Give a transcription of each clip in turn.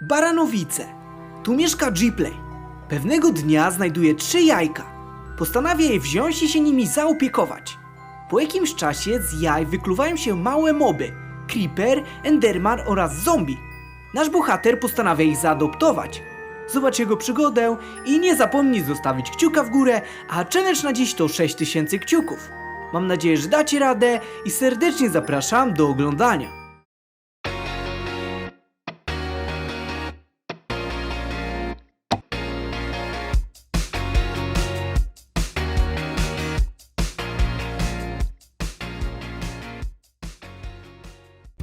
Baranowice. Tu mieszka Gplay. Pewnego dnia znajduje trzy jajka. Postanawia je wziąć i się nimi zaopiekować. Po jakimś czasie z jaj wykluwają się małe moby. Creeper, Enderman oraz zombie. Nasz bohater postanawia ich zaadoptować. Zobacz jego przygodę i nie zapomnij zostawić kciuka w górę, a challenge na dziś to 6000 kciuków. Mam nadzieję, że dacie radę i serdecznie zapraszam do oglądania.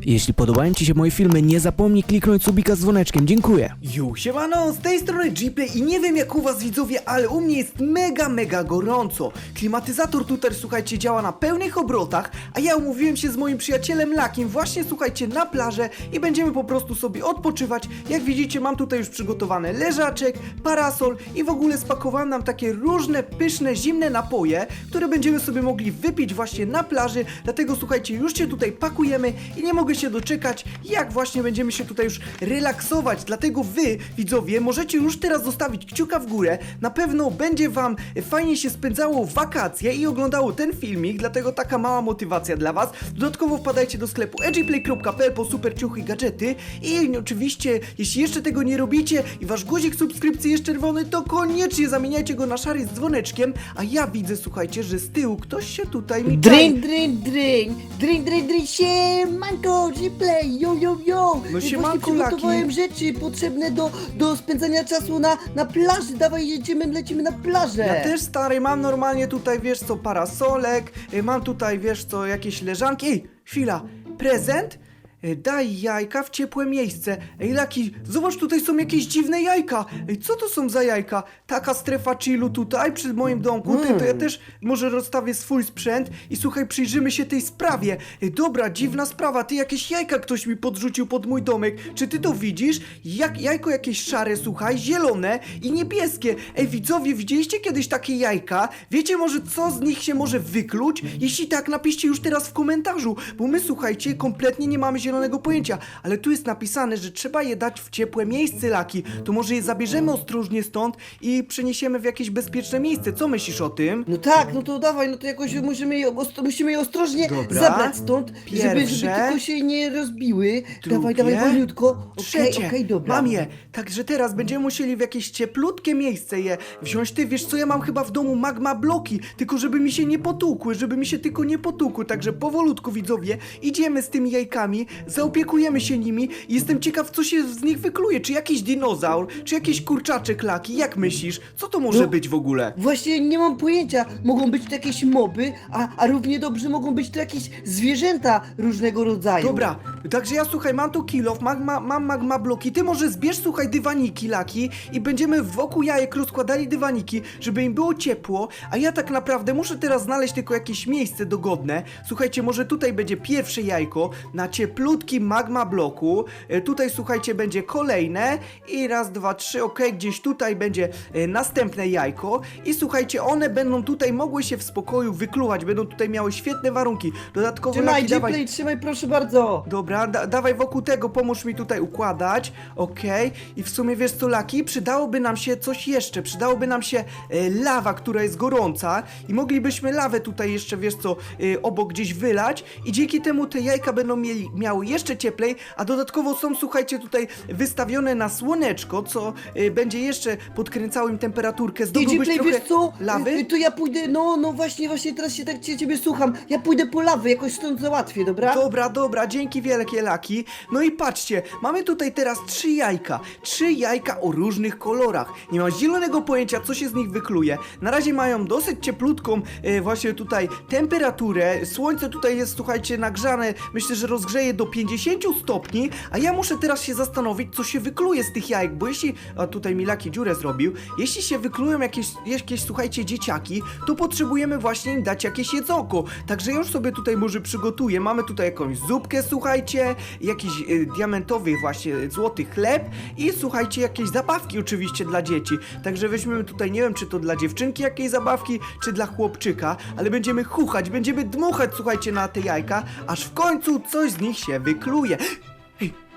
Jeśli podobają Ci się moje filmy, nie zapomnij kliknąć subika z dzwoneczkiem. Dziękuję. Ju, siemano, z tej strony Gplay i nie wiem jak u was widzowie, ale u mnie jest mega, mega gorąco. Klimatyzator tutaj, słuchajcie, działa na pełnych obrotach, a ja umówiłem się z moim przyjacielem Lakiem właśnie, słuchajcie, na plażę i będziemy po prostu sobie odpoczywać. Jak widzicie, mam tutaj już przygotowane leżaczek, parasol i w ogóle spakowałem nam takie różne, pyszne, zimne napoje, które będziemy sobie mogli wypić właśnie na plaży, dlatego słuchajcie, już się tutaj pakujemy i nie mogę się doczekać, jak właśnie będziemy się tutaj już relaksować. Dlatego wy, widzowie, możecie już teraz zostawić kciuka w górę. Na pewno będzie wam fajnie się spędzało wakacje i oglądało ten filmik, dlatego taka mała motywacja dla was. Dodatkowo wpadajcie do sklepu edgyplay.pl po super ciuchy i gadżety i oczywiście, jeśli jeszcze tego nie robicie i wasz guzik subskrypcji jest czerwony, to koniecznie zamieniajcie go na szary z dzwoneczkiem, a ja widzę, słuchajcie, że z tyłu ktoś się tutaj mi czai. Drink, drink, drink, drink, drink, drink, siemanko, Gplay, yo, yo, yo. No I siemanko, Właśnie przygotowałem rzeczy potrzebne do, do spędzania czasu na, na plaży, dawaj jedziemy, lecimy na plażę. Ja też stary, mam normalnie tutaj, wiesz co, parasolek, y, mam tutaj, wiesz co, jakieś leżanki. Ej, chwila, prezent? Y, Daj jajka w ciepłe miejsce. Ej, Laki, zobacz, tutaj są jakieś dziwne jajka. Ej, co to są za jajka? Taka strefa chillu tutaj przy moim domku. Ty, to ja też może rozstawię swój sprzęt i słuchaj, przyjrzymy się tej sprawie. Ej, dobra, dziwna sprawa, ty jakieś jajka ktoś mi podrzucił pod mój domek. Czy ty to widzisz? Jak, jajko jakieś szare, słuchaj, zielone i niebieskie. Ej, widzowie, widzieliście kiedyś takie jajka? Wiecie może, co z nich się może wykluć? Jeśli tak, napiszcie już teraz w komentarzu, bo my, słuchajcie, kompletnie nie mamy zielonego pojęcia. Ale tu jest napisane, że trzeba je dać w ciepłe miejsce, Laki. To może je zabierzemy ostrożnie stąd i przeniesiemy w jakieś bezpieczne miejsce. Co myślisz o tym? No tak, no to dawaj, no to jakoś musimy je, ostro, musimy je ostrożnie Dobra. zabrać stąd, żeby, żeby Pierwsze. tylko się nie rozbiły. Drugie. Dawaj, dawaj, wolniutko. Okej, Trzecie. okej, dobra. Mam je. Także teraz będziemy musieli w jakieś cieplutkie miejsce je wziąć. Ty wiesz co, ja mam chyba w domu magma bloki, tylko żeby mi się nie potłukły, żeby mi się tylko nie potłukły. Także powolutku widzowie, idziemy z tymi jajkami, zaopiekujemy się nimi i jestem ciekaw, co się z nich wykluje. Czy jakiś dinozaur, czy jakiś kurczaczek laki? Jak myślisz? Co to może No. być w ogóle? Właśnie nie mam pojęcia. Mogą być to jakieś moby, a, a równie dobrze mogą być to jakieś zwierzęta różnego rodzaju. Dobra, także ja słuchaj, mam tu kilof, magma, mam magma bloki, ty może zbierz słuchaj dywaniki laki i będziemy wokół jajek rozkładali dywaniki, żeby im było ciepło, a ja tak naprawdę muszę teraz znaleźć tylko jakieś miejsce dogodne. Słuchajcie, może tutaj będzie pierwsze jajko na cieplutkim magma bloku, e, tutaj słuchajcie będzie kolejne i raz, dwa, trzy, okej, gdzieś tutaj będzie e, następne jajko i słuchajcie, one będą tutaj mogły się w spokoju wykluwać, będą tutaj miały świetne warunki. Dodatkowo Trzymaj, Laki, dawaj... Trzymaj, proszę bardzo. Dobra, da, dawaj wokół tego, pomóż mi tutaj układać, okej. I w sumie wiesz co, Laki, przydałoby nam się coś jeszcze, przydałoby nam się e, lawa, która jest gorąca i moglibyśmy lawę tutaj jeszcze, wiesz co, e, obok gdzieś wylać i dzięki temu te jajka będą mieli, miały jeszcze cieplej, a dodatkowo są, słuchajcie, tutaj wystawione na słoneczko, co e, będzie jeszcze podkręcało im temperaturkę, Ty, zdobyłbyś trochę wiesz co? lawy? Y, To ja pójdę, no, no właśnie, właśnie teraz się tak cie- ciebie słucham. Ja pójdę po lawę, jakoś stąd załatwię, dobra? Dobra, dobra, dzięki wielkie laki. No i patrzcie, mamy tutaj teraz trzy jajka. Trzy jajka o różnych kolorach. Nie mam zielonego pojęcia, co się z nich wykluje. Na razie mają dosyć cieplutką e, właśnie tutaj temperaturę. Słońce tutaj jest, słuchajcie, nagrzane. Myślę, że rozgrzeje do 50 stopni. A ja muszę teraz się zastanowić, co się wykluje z tych jajek, bo jeśli... A tutaj mi laki dziurę zrobił. Jeśli się wyklują jakieś, jakieś, słuchajcie, dzieciaki, to potrzebujemy właśnie im dać jakieś jedzonko. Także już sobie tutaj może przygotuję. Mamy tutaj jakąś zupkę, słuchajcie, jakiś y, diamentowy właśnie złoty chleb i słuchajcie, jakieś zabawki oczywiście dla dzieci. Także weźmiemy tutaj, nie wiem, czy to dla dziewczynki jakieś zabawki, czy dla chłopczyka, ale będziemy chuchać, będziemy dmuchać, słuchajcie, na te jajka, aż w końcu coś z nich się wykluje.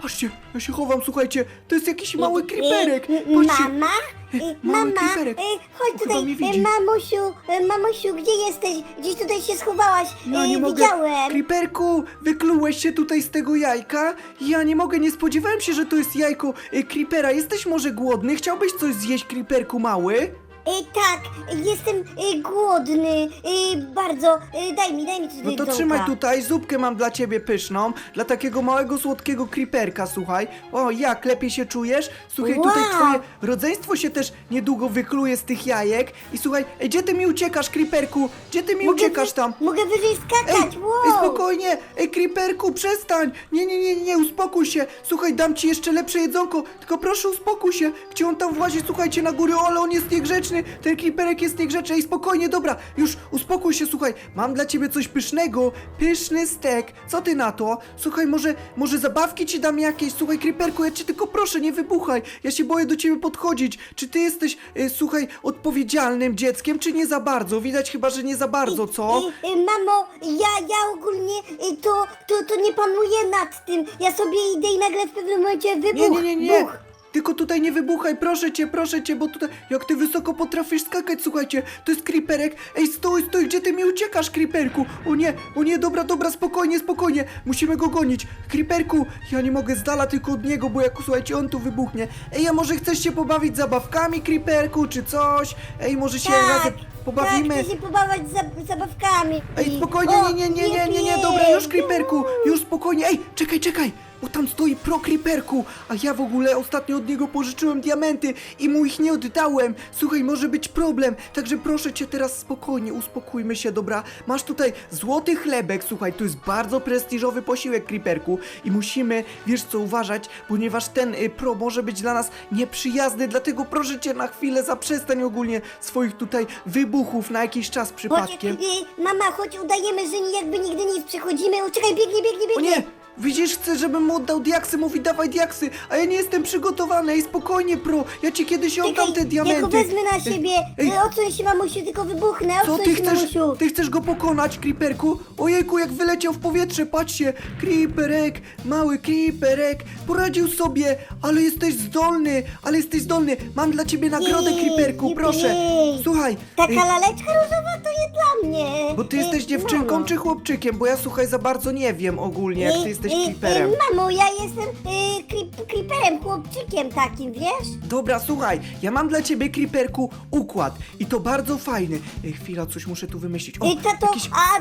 Patrzcie, ja się chowam, słuchajcie, to jest jakiś mały creeperek. Patrzcie. Mama? Y, Y, mały Mama, creeperek. y, chodź Chyba tutaj, mnie mamusiu, mamusiu, gdzie jesteś? Gdzieś tutaj się schowałaś, Ja nie mogę. widziałem. Creeperku, wyklułeś się tutaj z tego jajka? Ja nie mogę, nie spodziewałem się, że to jest jajko y, creepera. Jesteś może głodny? Chciałbyś coś zjeść, creeperku mały? Y, tak, jestem y, głodny, y, bardzo, y, daj mi, daj mi coś do No to trzymaj tutaj, zupkę mam dla ciebie pyszną, dla takiego małego, słodkiego creeperka, słuchaj. O, jak, lepiej się czujesz? Słuchaj, tutaj Wow. twoje rodzeństwo się też niedługo wykluje z tych jajek. I słuchaj, ej, gdzie ty mi uciekasz, creeperku? Gdzie ty mi uciekasz tam? Mogę wyżej Ej, skakać, ej, wow. spokojnie! Ej, Creeperku, przestań! Nie, nie, nie, nie, uspokój się! Słuchaj, dam ci jeszcze lepsze jedzonko, tylko proszę uspokój się! Gdzie on tam włazi? Słuchajcie, na górę, ale on jest niegrzeczny! Ten Creeperek jest niegrzeczny! Ej, spokojnie, dobra, już uspokój się, słuchaj! Mam dla ciebie coś pysznego, pyszny stek! Co ty na to? Słuchaj, może, może zabawki ci dam jakieś? Słuchaj, Creeperku, ja cię tylko proszę, nie wybuchaj! Ja się boję do ciebie podchodzić! Czy ty jesteś, e, słuchaj, odpowiedzialnym dzieckiem, czy nie za bardzo? Widać chyba, że nie za bardzo, co? Y, y, mamo, ja, ja ogólnie y, to, to, to nie panuję nad tym. Ja sobie idę i nagle w pewnym momencie wybuch, Nie, nie, nie, nie. buch. Tylko tutaj nie wybuchaj, proszę cię, proszę cię, bo tutaj, jak ty wysoko potrafisz skakać, słuchajcie, to jest creeperek. Ej, stój, stój, gdzie ty mi uciekasz, creeperku? O nie, o nie, dobra, dobra, spokojnie, spokojnie, musimy go gonić. Creeperku, ja nie mogę z dala tylko od niego, bo jak, słuchajcie, on tu wybuchnie. Ej, a może chcesz się pobawić zabawkami, creeperku, czy coś? Ej, może się Tak, razem pobawimy? Tak, chcę się pobawić z zabawkami. Ej, spokojnie, o, nie, nie, nie, nie, nie, nie, dobra, już creeperku, już spokojnie, ej, czekaj, czekaj, bo tam stoi pro creeperku, a ja w ogóle ostatnio od niego pożyczyłem diamenty i mu ich nie oddałem, słuchaj, może być problem, także proszę cię teraz spokojnie, uspokójmy się, dobra, masz tutaj złoty chlebek, słuchaj, to jest bardzo prestiżowy posiłek creeperku i musimy, wiesz co, uważać, ponieważ ten y, pro może być dla nas nieprzyjazny, dlatego proszę cię na chwilę zaprzestań ogólnie swoich tutaj wybuchów na jakiś czas Chodź, przypadkiem. y, mama, chodź, udajemy, że jakby nigdy nic przechodzimy. O, czekaj, biegnie, biegnie, O biegnie. nie! Widzisz, chcę, żebym mu oddał diaksy, mówi dawaj diaksy, a ja nie jestem przygotowany, ej spokojnie pro, ja ci kiedyś oddam te ja diamenty. go wezmę na siebie. Ej, Y, Odsuń się, mamusiu, tylko wybuchnę. co Odsuń ty się, chcesz, mamusiu. ty chcesz go pokonać, Creeperku? Ojejku, jak wyleciał w powietrze, patrzcie, Creeperek, mały Creeperek, poradził sobie, ale jesteś zdolny, ale jesteś zdolny, mam dla ciebie nagrodę, Jej, Creeperku, proszę, jej. słuchaj. Taka ej, laleczka różowa to nie dla mnie. Bo ty Y, jesteś dziewczynką mamo. czy chłopczykiem, bo ja słuchaj za bardzo nie wiem ogólnie, jak ty Y, jesteś Creeperem. y, Mamo, ja jestem y, creep, creeperem, chłopczykiem takim, wiesz? Dobra, słuchaj, ja mam dla ciebie, Creeperku, układ i to bardzo fajny. Ej, chwila, coś muszę tu wymyślić. O, Y, tato, jakiś... a,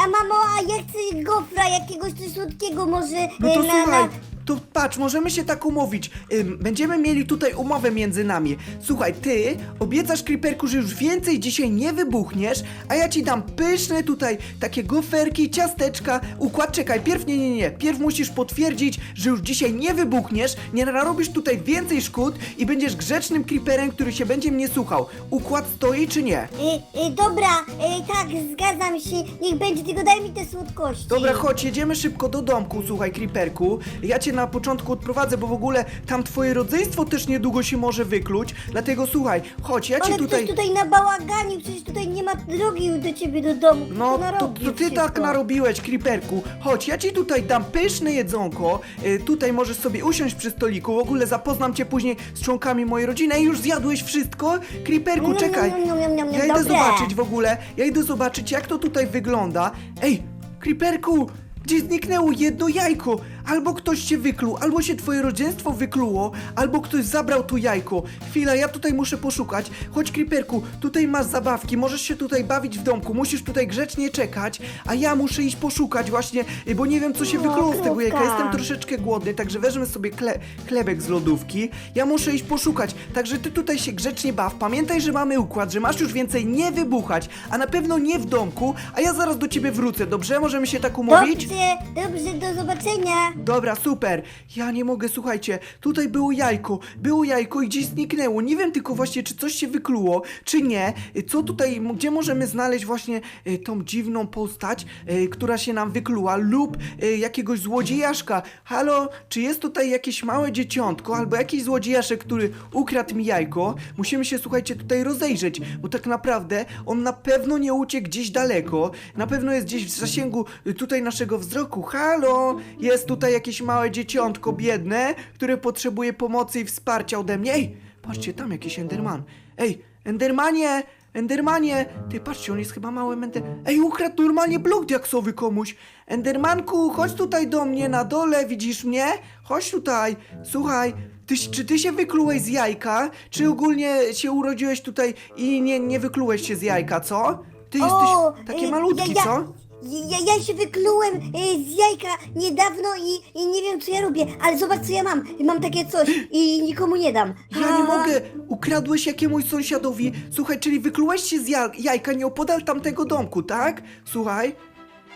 a mamo, a ja chcę gofra jakiegoś coś słodkiego może No to y, na, słuchaj. To patrz, możemy się tak umówić. Ym, będziemy mieli tutaj umowę między nami. Słuchaj, ty obiecasz, Creeperku, że już więcej dzisiaj nie wybuchniesz, a ja ci dam pyszne tutaj takie goferki, ciasteczka, układ. Czekaj, pierw nie, nie, nie. Pierw musisz potwierdzić, że już dzisiaj nie wybuchniesz, nie narobisz tutaj więcej szkód i będziesz grzecznym Creeperem, który się będzie mnie słuchał. Układ stoi czy nie? Y, y, dobra, y, tak, zgadzam się, niech będzie, tylko daj mi te słodkości. Dobra, chodź, jedziemy szybko do domku, słuchaj, Creeperku. Ja cię na początku odprowadzę, bo w ogóle tam twoje rodzeństwo też niedługo się może wykluć. Dlatego słuchaj, chodź, ja ci Ale tutaj. ktoś tutaj na bałaganie, przecież tutaj nie ma drogi do ciebie do domu. Kto No, to, narobił to ty wszystko? tak narobiłeś, Creeperku. Chodź, ja ci tutaj dam pyszne jedzonko. Y, tutaj możesz sobie usiąść przy stoliku. W ogóle zapoznam cię później z członkami mojej rodziny. Ej, już zjadłeś wszystko? Creeperku, Niam, czekaj. niam, niam, niam, niam, Ja idę dobre. zobaczyć w ogóle. Ja idę zobaczyć, jak to tutaj wygląda. Ej, Creeperku, gdzie zniknęło jedno jajko? Albo ktoś się wykluł, albo się twoje rodzeństwo wykluło, albo ktoś zabrał to jajko. Chwila, ja tutaj muszę poszukać. Chodź, Creeperku, tutaj masz zabawki, możesz się tutaj bawić w domku, musisz tutaj grzecznie czekać, a ja muszę iść poszukać właśnie, y, bo nie wiem, co się O, wykluło z tego jajka. Jestem troszeczkę głodny, także wezmę sobie kle chlebek z lodówki. Ja muszę iść poszukać, także ty tutaj się grzecznie baw. Pamiętaj, że mamy układ, że masz już więcej nie wybuchać, a na pewno nie w domku, a ja zaraz do ciebie wrócę, dobrze? Możemy się tak umówić? Dobrze, dobrze, do zobaczenia. Dobra, super. Ja nie mogę, słuchajcie, tutaj było jajko, było jajko i gdzieś zniknęło. Nie wiem tylko właśnie, czy coś się wykluło, czy nie. Co tutaj, gdzie możemy znaleźć właśnie y, tą dziwną postać, y, która się nam wykluła, lub y, jakiegoś złodziejaszka. Halo, czy jest tutaj jakieś małe dzieciątko, albo jakiś złodziejaszek, który ukradł mi jajko? Musimy się, słuchajcie, tutaj rozejrzeć, bo tak naprawdę on na pewno nie uciekł gdzieś daleko. Na pewno jest gdzieś w zasięgu tutaj naszego wzroku. Halo, jest tutaj tutaj jakieś małe dzieciątko biedne, które potrzebuje pomocy i wsparcia ode mnie. Ej, patrzcie, tam jakiś Enderman. Ej, Endermanie! Endermanie! Ty, patrzcie, on jest chyba małym Ender... Ej, ukradł normalnie blok diaksowy komuś. Endermanku, chodź tutaj do mnie na dole, widzisz mnie? Chodź tutaj. Słuchaj, ty, czy ty się wyklułeś z jajka? Czy ogólnie się urodziłeś tutaj i nie, nie wyklułeś się z jajka, co? Ty O, jesteś taki y, malutki, ja, co? Ja, ja się wyklułem y, z jajka niedawno i, i nie wiem co ja robię, ale zobacz co ja mam. Mam takie coś i nikomu nie dam. Ja nie A, mogę! Ukradłeś jakiemuś sąsiadowi. Słuchaj, czyli wyklułeś się z ja jajka nieopodal tamtego domku, tak? Słuchaj.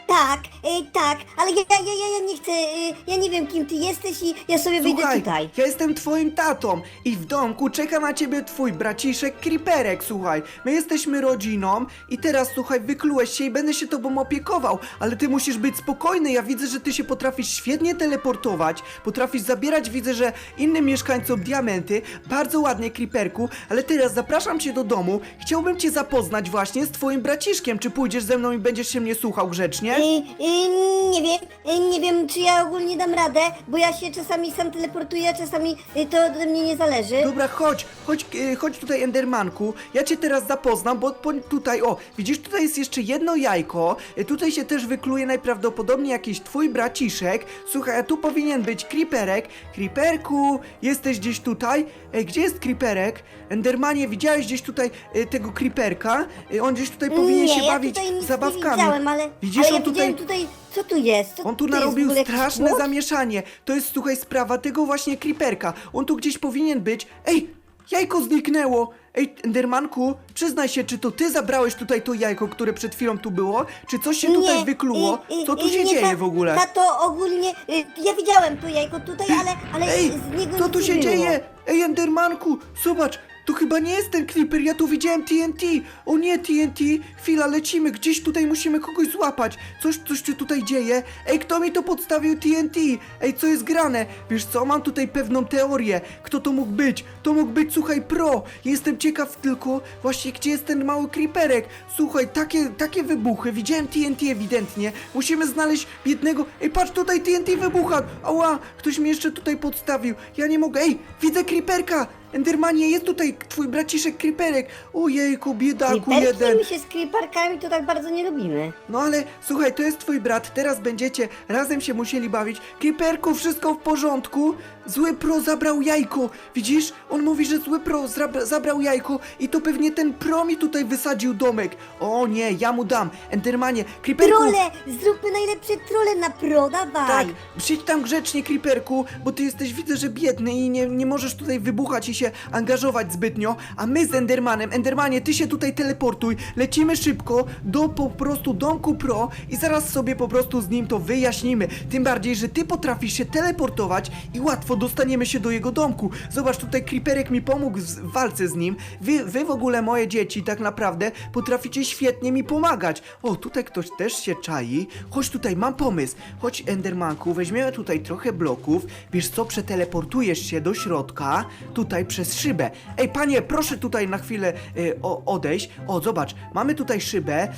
Tak, y, tak, ale ja, ja, ja, ja nie chcę, y, ja nie wiem kim ty jesteś i ja sobie wyjdę Słuchaj, tutaj. ja jestem twoim tatą i w domku czeka na ciebie twój braciszek Creeperek, słuchaj. My jesteśmy rodziną i teraz, słuchaj, wyklułeś się i będę się tobą opiekował, ale ty musisz być spokojny, ja widzę, że ty się potrafisz świetnie teleportować, potrafisz zabierać, widzę, że innym mieszkańcom diamenty, bardzo ładnie, Creeperku, ale teraz zapraszam cię do domu, chciałbym cię zapoznać właśnie z twoim braciszkiem, czy pójdziesz ze mną i będziesz się mnie słuchał grzecznie? Y, y, nie wiem, y, nie wiem czy ja ogólnie dam radę, bo ja się czasami sam teleportuję, a czasami y, to ode mnie nie zależy. Dobra, chodź, chodź, e, chodź tutaj Endermanku. Ja cię teraz zapoznam, bo po, tutaj, o, widzisz, tutaj jest jeszcze jedno jajko. E, Tutaj się też wykluje najprawdopodobniej jakiś twój braciszek. Słuchaj, a tu powinien być Creeperek. Creeperku, jesteś gdzieś tutaj? Ej, gdzie jest Creeperek? Endermanie, widziałeś gdzieś tutaj e, tego Creeperka? E, on gdzieś tutaj powinien nie, się ja bawić tutaj nic zabawkami. Nie widziałem, ale, Widzisz, ale ja on tutaj... tutaj, co tu jest? Co On tu jest w narobił ogóle jakiś straszne płot? zamieszanie. To jest, słuchaj, sprawa tego właśnie creeperka. On tu gdzieś powinien być. Ej, jajko zniknęło. Ej, Endermanku, przyznaj się, czy to ty zabrałeś tutaj to jajko, które przed chwilą tu było? Czy coś się tutaj Nie, wykluło? y, y, Co tu y, się nie, dzieje ta- w ogóle? Tato, ogólnie, y, ja widziałem to jajko tutaj, ale, ale Ej, z niego co nic tu nie się było. dzieje? Ej, Endermanku, zobacz, to chyba nie jest ten Creeper, ja tu widziałem TNT. O nie, TNT, chwila, lecimy, gdzieś tutaj musimy kogoś złapać. Coś, coś się tutaj dzieje. Ej, kto mi to podstawił TNT? Ej, co jest grane? Wiesz co, mam tutaj pewną teorię. Kto to mógł być? To mógł być, słuchaj, Pro. Jestem ciekaw tylko właśnie, gdzie jest ten mały Creeperek. Słuchaj, takie, takie wybuchy, widziałem TNT ewidentnie. Musimy znaleźć biednego... Ej, patrz, tutaj TNT wybucha. Ała, ktoś mnie jeszcze tutaj podstawił. Ja nie mogę. Ej, widzę Creeperka. Endermanie, jest tutaj twój braciszek Creeperek. Ojejku, biedaku Creeperki jeden. my się z creeperkami to tak bardzo nie lubimy. No ale słuchaj, to jest twój brat, teraz będziecie razem się musieli bawić. Creeperku, wszystko w porządku? Zły pro zabrał jajko. Widzisz? On mówi, że zły pro zabra zabrał jajko i to pewnie ten pro mi tutaj wysadził domek. O nie, ja mu dam. Endermanie, Creeperku. Trole! Zróbmy najlepsze trole na pro, dawaj! Tak, przyjdź tam grzecznie, Creeperku, bo ty jesteś, widzę, że biedny i nie, nie możesz tutaj wybuchać i się angażować zbytnio, a my z Endermanem, Endermanie, ty się tutaj teleportuj, lecimy szybko do po prostu domku Pro i zaraz sobie po prostu z nim to wyjaśnimy. Tym bardziej, że ty potrafisz się teleportować i łatwo dostaniemy się do jego domku. Zobacz, tutaj Creeperek mi pomógł w walce z nim. Wy, wy w ogóle, moje dzieci, tak naprawdę potraficie świetnie mi pomagać. O, tutaj ktoś też się czai. Chodź tutaj, mam pomysł. Chodź, Endermanku, weźmiemy tutaj trochę bloków. Wiesz co, przeteleportujesz się do środka, tutaj przez szybę. Ej, panie, proszę tutaj na chwilę y, o, odejść. O, zobacz, mamy tutaj szybę,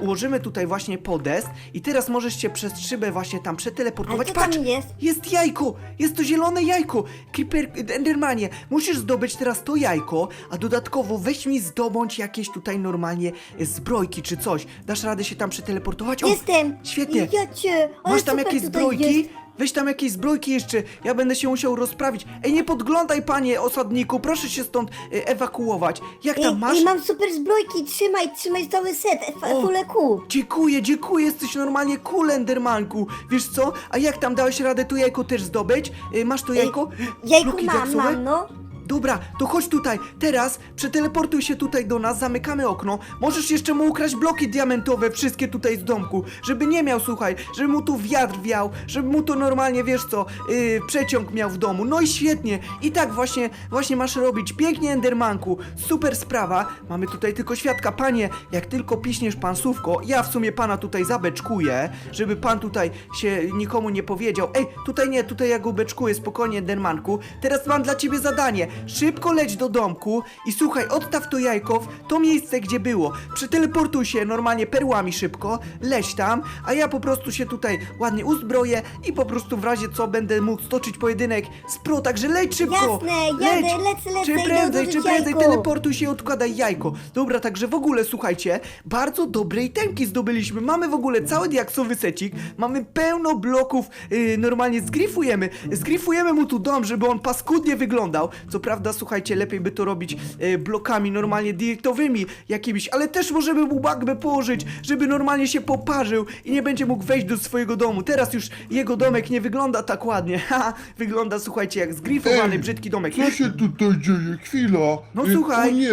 ułożymy tutaj właśnie podest i teraz możesz się przez szybę właśnie tam przeteleportować. Ale co tam Patrz, jest? jest jajko! Jest to zielone jajko! Creeper, Endermanie, musisz zdobyć teraz to jajko, a dodatkowo weź mi zdobądź jakieś tutaj normalnie e, zbrojki czy coś. Dasz radę się tam przeteleportować? O, Jestem! Świetnie! Ja cię! Ale Masz tam super jakieś tutaj zbrojki? Jest. Weź tam jakieś zbrojki jeszcze, ja będę się musiał rozprawić. Ej, nie podglądaj, panie osadniku, proszę się stąd e, ewakuować. Jak tam Ej, masz? ej, mam super zbrojki, trzymaj, trzymaj cały set, F- O. Dziękuję, dziękuję, jesteś normalnie cool, Endermanku. Wiesz co? A jak tam dałeś radę to jajko też zdobyć? Y, Masz to jajko? Jajko Bloki mam, diaksowe? mam, no. Dobra, to chodź tutaj. Teraz przeteleportuj się tutaj do nas, zamykamy okno. Możesz jeszcze mu ukraść bloki diamentowe, wszystkie tutaj z domku. Żeby nie miał, słuchaj, żeby mu tu wiatr wiał, żeby mu to normalnie, wiesz co, yy, przeciąg miał w domu. No i świetnie. I tak właśnie, właśnie masz robić. Pięknie, Endermanku. Super sprawa. Mamy tutaj tylko świadka. Panie, jak tylko piśniesz pan słówko, ja w sumie pana tutaj zabeczkuję, żeby pan tutaj się nikomu nie powiedział. Ej, tutaj nie, tutaj ja go beczkuję, spokojnie, Endermanku. Teraz mam dla ciebie zadanie. Szybko leć do domku i słuchaj, odstaw to jajko w to miejsce, gdzie było. Przeteleportuj się normalnie perłami szybko, leć tam, a ja po prostu się tutaj ładnie uzbroję i po prostu w razie co będę mógł stoczyć pojedynek z pro, także leć szybko! Jasne, jadę, lecę, lecę, Czym idę prędzej, odłożyć czym prędzej, jajko. teleportuj się i odkładaj jajko. Dobra, także w ogóle słuchajcie, bardzo dobrej temki zdobyliśmy. Mamy w ogóle cały diaksowy secik, mamy pełno bloków, yy, normalnie zgrifujemy, zgrifujemy mu tu dom, żeby on paskudnie wyglądał. Co prawda, słuchajcie, lepiej by to robić yy, blokami normalnie diaktowymi jakimiś, ale też możemy mu magmę położyć, żeby normalnie się poparzył i nie będzie mógł wejść do swojego domu. Teraz już jego domek nie wygląda tak ładnie. Haha, wygląda, słuchajcie, jak zgrifowany, Ej, brzydki domek. Co się tutaj dzieje? Chwila. No Y, słuchaj, O nie.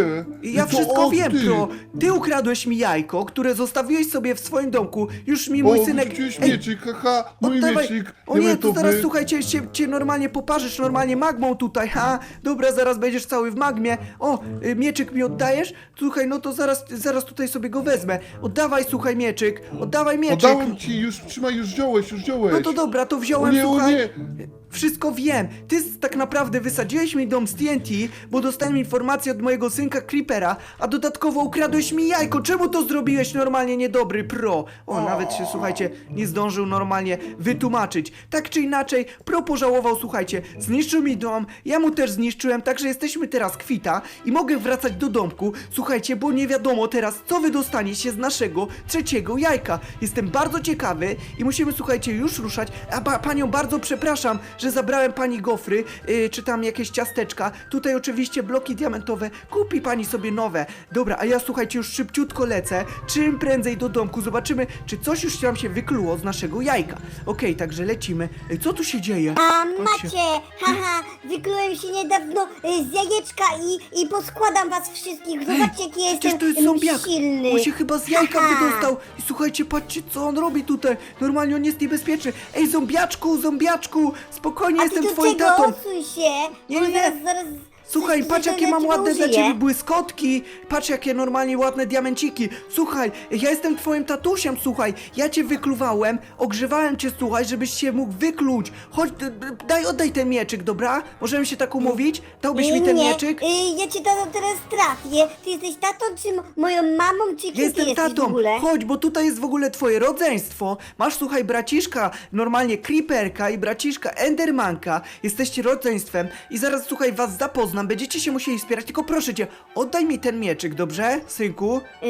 ja Y, to wszystko wiem, ty. pro. Ty ukradłeś mi jajko, które zostawiłeś sobie w swoim domku. Już mi mój o, synek. wrzuciłeś Ej, mieczyk, haha, mój oddawaj- mieczyk. O nie, to diamentowy. zaraz słuchajcie, cię, cię normalnie poparzysz normalnie magmą tutaj, ha? Dobra, zaraz będziesz cały w magmie. O, y, mieczyk mi oddajesz? Słuchaj, no to zaraz, zaraz tutaj sobie go wezmę. Oddawaj, słuchaj, mieczyk. Oddawaj mieczyk. Oddałem ci, już trzymaj, już wziąłeś, już wziąłeś. No to dobra, to O wziąłem, nie, o słuchaj. nie. Wszystko wiem. Ty tak naprawdę wysadziłeś mi dom z TNT, bo dostałem informację od mojego synka Creepera, a dodatkowo ukradłeś mi jajko. Czemu to zrobiłeś normalnie niedobry pro? O, nawet się, słuchajcie, nie zdążył normalnie wytłumaczyć. Tak czy inaczej, pro pożałował, słuchajcie, zniszczył mi dom, ja mu też zniszczyłem, także jesteśmy teraz kwita i mogę wracać do domku. Słuchajcie, bo nie wiadomo teraz, co wy dostaniecie z naszego trzeciego jajka. Jestem bardzo ciekawy i musimy, słuchajcie, już ruszać. A ba panią bardzo przepraszam, że zabrałem pani gofry, yy, czy tam jakieś ciasteczka. Tutaj oczywiście bloki diamentowe. Kupi pani sobie nowe. Dobra, a ja słuchajcie, już szybciutko lecę. Czym prędzej do domku. Zobaczymy, czy coś już tam się wykluło z naszego jajka. Okej, także lecimy. Ej, co tu się dzieje? A macie, haha, wyklułem się niedawno y, z jajeczka i, i poskładam was wszystkich. Zobaczcie, jaki jestem Przecież to jest zombiak. silny. On się chyba z jajka Haha. wydostał. I słuchajcie, patrzcie, co on robi tutaj. Normalnie on jest niebezpieczny. Ej, zombiaczku, zombiaczku, spokojnie, A jestem twoim tatą. Odsuń się. Nie, bo nie. Zaraz, zaraz Słuchaj, patrz jakie mam ładne dla użyję. ciebie błyskotki. Patrz jakie normalnie ładne diamenciki. Słuchaj, ja jestem twoim tatusiem, słuchaj. Ja cię wykluwałem, ogrzewałem cię, słuchaj, żebyś się mógł wykluć. Chodź, d- d- daj, oddaj ten mieczyk, dobra? Możemy się tak umówić? Dałbyś mi ten nie, mieczyk? y, ja cię tato teraz trafię. Ty jesteś tatą, czy m- moją mamą, czy kim ty Jestem jesteś w tatą, ogóle? chodź, bo tutaj jest w ogóle twoje rodzeństwo. Masz, słuchaj, braciszka, normalnie Creeperka i braciszka Endermanka. Jesteście rodzeństwem i zaraz, słuchaj, was zapoznam, będziecie się musieli wspierać, tylko proszę cię, oddaj mi ten mieczyk, dobrze, synku? Y,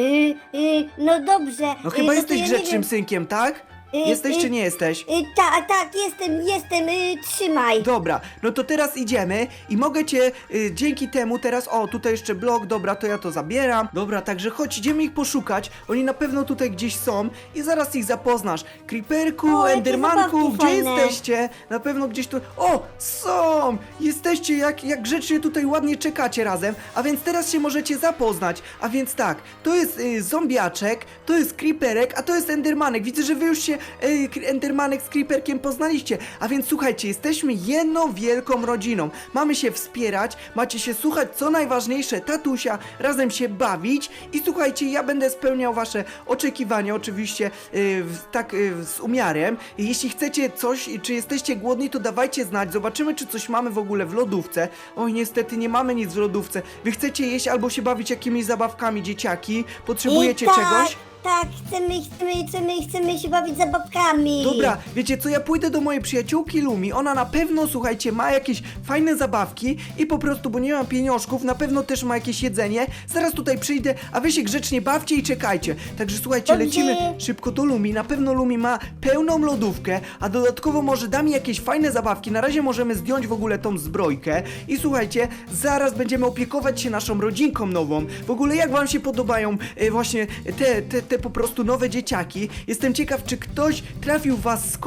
y, no dobrze. No y, chyba to jesteś ja nie grzecznym wiem. synkiem, tak? Y, Jesteś y, czy nie jesteś? Y, tak, tak, jestem, jestem, y, trzymaj. Dobra, no to teraz idziemy i mogę cię y, dzięki temu teraz, o tutaj jeszcze blok, dobra, to ja to zabieram. Dobra, także chodź, idziemy ich poszukać, oni na pewno tutaj gdzieś są i zaraz ich zapoznasz. Creeperku, O, jakie Endermanku, zabawki gdzie fajne. jesteście? Na pewno gdzieś tu, o, są! Jesteście, jak, jak grzecznie tutaj ładnie czekacie razem, a więc teraz się możecie zapoznać. A więc tak, to jest y, zombiaczek, to jest Creeperek, a to jest Endermanek. Widzę, że wy już się y, Endermanek z Creeperkiem poznaliście. A więc słuchajcie, jesteśmy jedną wielką rodziną. Mamy się wspierać, macie się słuchać, co najważniejsze, tatusia, razem się bawić i słuchajcie, ja będę spełniał wasze oczekiwania, oczywiście y, w, tak y, z umiarem. Jeśli chcecie coś, czy jesteście głodni, to dawajcie znać, zobaczymy, czy coś mamy w ogóle w lodówce. Oj, niestety nie mamy nic w lodówce. Wy chcecie jeść albo się bawić jakimiś zabawkami, dzieciaki? Potrzebujecie I tak, czegoś? Tak, chcemy, chcemy, chcemy, chcemy się bawić zabawkami. Dobra, wiecie co, ja pójdę do mojej przyjaciółki Lumi, ona na pewno, słuchajcie, ma jakieś fajne zabawki i po prostu, bo nie mam pieniążków, na pewno też ma jakieś jedzenie, zaraz tutaj przyjdę, a wy się grzecznie bawcie i czekajcie. Także słuchajcie, Dobrze. lecimy szybko do Lumi, na pewno Lumi ma pełną lodówkę, a dodatkowo może da mi jakieś fajne zabawki, na razie możemy zdjąć w ogóle tą zbrojkę i słuchajcie, zaraz będziemy opiekować się naszą rodzinką nową. W ogóle jak wam się podobają e, właśnie te, te, te po prostu nowe dzieciaki? Jestem ciekaw, czy ktoś trafił was z,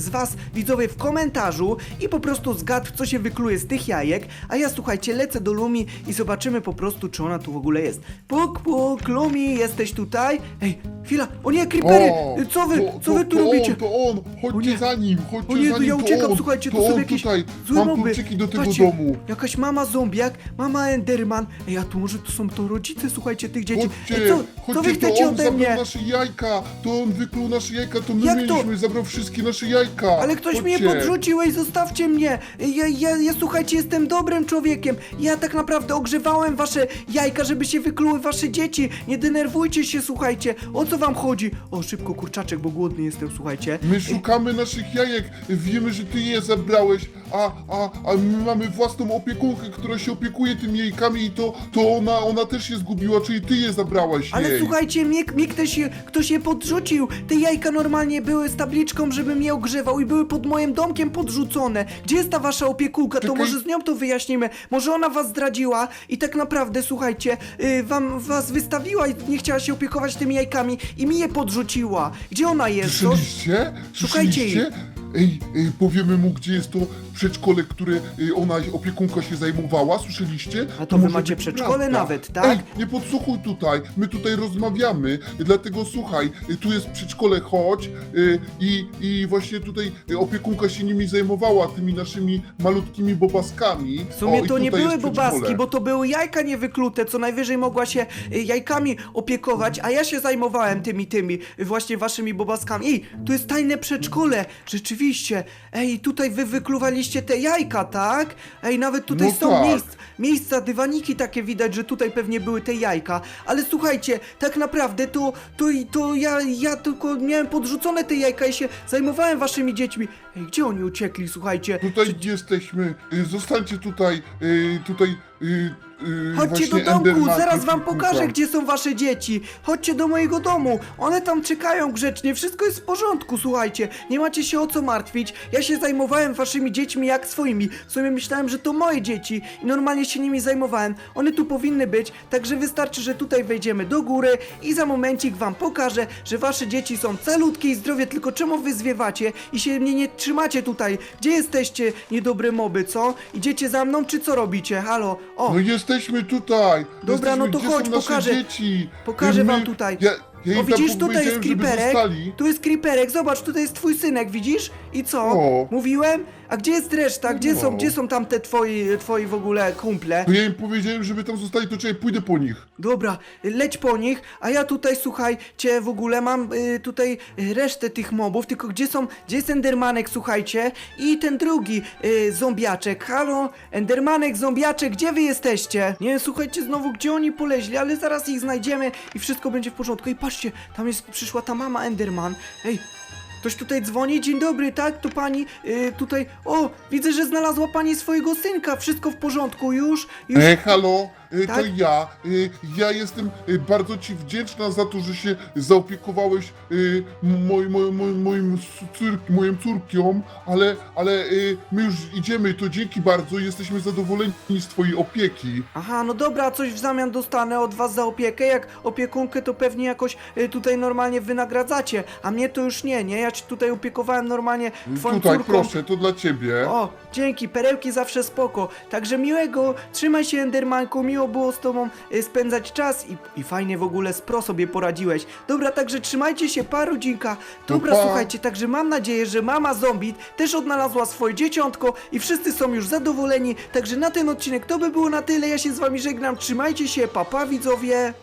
z was, widzowie, w komentarzu i po prostu zgadł, co się wykluje z tych jajek, a ja słuchajcie, lecę do Lumi i zobaczymy po prostu, czy ona tu w ogóle jest. Puk, puk, Lumi, jesteś tutaj? Ej, chwila, o nie, creepery! O, co wy, to, co wy tu to robicie? On, to on, O chodźcie nie. za nim, chodźcie O nie, za to nim, ja uciekam, on, słuchajcie, to, to są on jakieś tutaj, złe mam moby. kluczyki do tego Patrzcie, domu. Jakaś mama zombiak, mama Enderman. Ej, a tu może to są to rodzice, słuchajcie, tych dzieci. Chodźcie, Ej, co, co chodźcie, wy to chcecie on ode mnie. nasze jajka, to on wykluł nasze jajka, to my Jak to? mieliśmy, zabrał wszystkie nasze jajka. Ale ktoś mnie Chodźcie. podrzucił, ej, zostawcie mnie! Ja, ja, ja, słuchajcie, jestem dobrym człowiekiem. Ja tak naprawdę ogrzewałem wasze jajka, żeby się wykluły wasze dzieci. Nie denerwujcie się, słuchajcie. O co wam chodzi? O, szybko, kurczaczek, bo głodny jestem, słuchajcie. My szukamy naszych jajek, wiemy, że ty je zabrałeś, a, a, a my mamy własną opiekunkę, która się opiekuje tymi jajkami i to, to ona, ona też je zgubiła, czyli ty je zabrałaś Ale jej. słuchajcie, mnie, mnie ktoś, je- ktoś je podrzucił. Te jajka normalnie były z tabliczką, żebym je ogrzewał i były pod moim domkiem podrzucone. Gdzie jest ta wasza opiekunka? To Czekaj. może z nią to wyjaśnimy. Może ona was zdradziła i tak naprawdę, słuchajcie, y, wam was wystawiła i nie chciała się opiekować tymi jajkami i mi je podrzuciła. Gdzie ona jest? Co? Słyszeliście? Szukajcie jej. Słyszeliście? Ej, ej, powiemy mu, gdzie jest to przedszkole, które ona, opiekunka się zajmowała, słyszeliście? A to wy może macie być przedszkole prawda. nawet, tak? Ej, nie podsłuchuj tutaj, my tutaj rozmawiamy, dlatego słuchaj, y, tu jest przedszkole, chodź y, i, i właśnie tutaj y, opiekunka się nimi zajmowała, tymi naszymi malutkimi bobaskami. W sumie O, i to nie tutaj były jest bobaski, bo to były jajka niewyklute, co najwyżej mogła się y, jajkami opiekować, a ja się zajmowałem tymi, tymi, y, właśnie waszymi bobaskami. Ej, tu jest tajne przedszkole, rzeczywiście. Ej, tutaj wy wykluwaliście te jajka, tak? Ej, nawet tutaj No są tak. miejsc, miejsca, dywaniki takie widać, że tutaj pewnie były te jajka. Ale słuchajcie, tak naprawdę to, to, to ja, ja tylko miałem podrzucone te jajka i się zajmowałem waszymi dziećmi. Ej, gdzie oni uciekli, słuchajcie? Tutaj jesteśmy, y, zostańcie tutaj, y, tutaj... y, y, Chodźcie do właśnie domku, Enderman, zaraz wam pokażę, gdzie są wasze dzieci. Chodźcie do mojego domu. One tam czekają grzecznie, wszystko jest w porządku, słuchajcie. Nie macie się o co martwić. Ja się zajmowałem waszymi dziećmi jak swoimi. W sumie myślałem, że to moje dzieci i normalnie się nimi zajmowałem. One tu powinny być, także wystarczy, że tutaj wejdziemy do góry i za momencik wam pokażę, że wasze dzieci są calutkie i zdrowie, tylko czemu wy zwiewacie i się mnie nie trzymacie tutaj? Gdzie jesteście, niedobre moby, co? Idziecie za mną, czy co robicie? Halo? O! No jesteśmy tutaj! Dobra, no to chodź, gdzie są nasze pokażę- dzieci? pokażę My- wam tutaj. Ja, ja O widzisz, tutaj jest creeperek, tu jest creeperek, zobacz, tutaj jest twój synek, widzisz? I co? O. Mówiłem? A gdzie jest reszta? Gdzie są, No. gdzie są tam te twoi, twoi w ogóle kumple? To ja im powiedziałem, żeby tam zostali, to czekaj, pójdę po nich. Dobra, leć po nich, a ja tutaj, słuchaj, cię w ogóle mam y, tutaj y, resztę tych mobów, tylko gdzie są, gdzie jest Endermanek, słuchajcie, i ten drugi y, zombiaczek, halo, Endermanek, zombiaczek, gdzie wy jesteście? Nie, słuchajcie znowu, gdzie oni poleźli, ale zaraz ich znajdziemy i wszystko będzie w porządku. Ej, patrzcie, tam jest, przyszła ta mama Enderman, ej, Ktoś tutaj dzwoni, dzień dobry, tak? To pani y, tutaj. O, widzę, że znalazła pani swojego synka. Wszystko w porządku już? Już E, halo, Tak? to ja. E, ja jestem e, bardzo ci wdzięczna za to, że się zaopiekowałeś e, moj, moj, moj, moim cór, moją córką, ale, ale e, my już idziemy, to dzięki bardzo, jesteśmy zadowoleni z twojej opieki. Aha, no dobra, coś w zamian dostanę od was za opiekę. Jak opiekunkę, to pewnie jakoś tutaj normalnie wynagradzacie. A mnie to już nie, nie? Ja ci tutaj opiekowałem normalnie twoją Tutaj, córką. proszę, to dla ciebie. O, dzięki, perełki zawsze spoko. Także miłego, trzymaj się Endermanku, miło było z tobą y, spędzać czas i, i fajnie w ogóle spro sobie poradziłeś. Dobra, także trzymajcie się, pa rodzinka. Dobra, pa. słuchajcie, także mam nadzieję, że mama zombie też odnalazła swoje dzieciątko i wszyscy są już zadowoleni. Także na ten odcinek to by było na tyle, ja się z wami żegnam, trzymajcie się, papa pa, widzowie.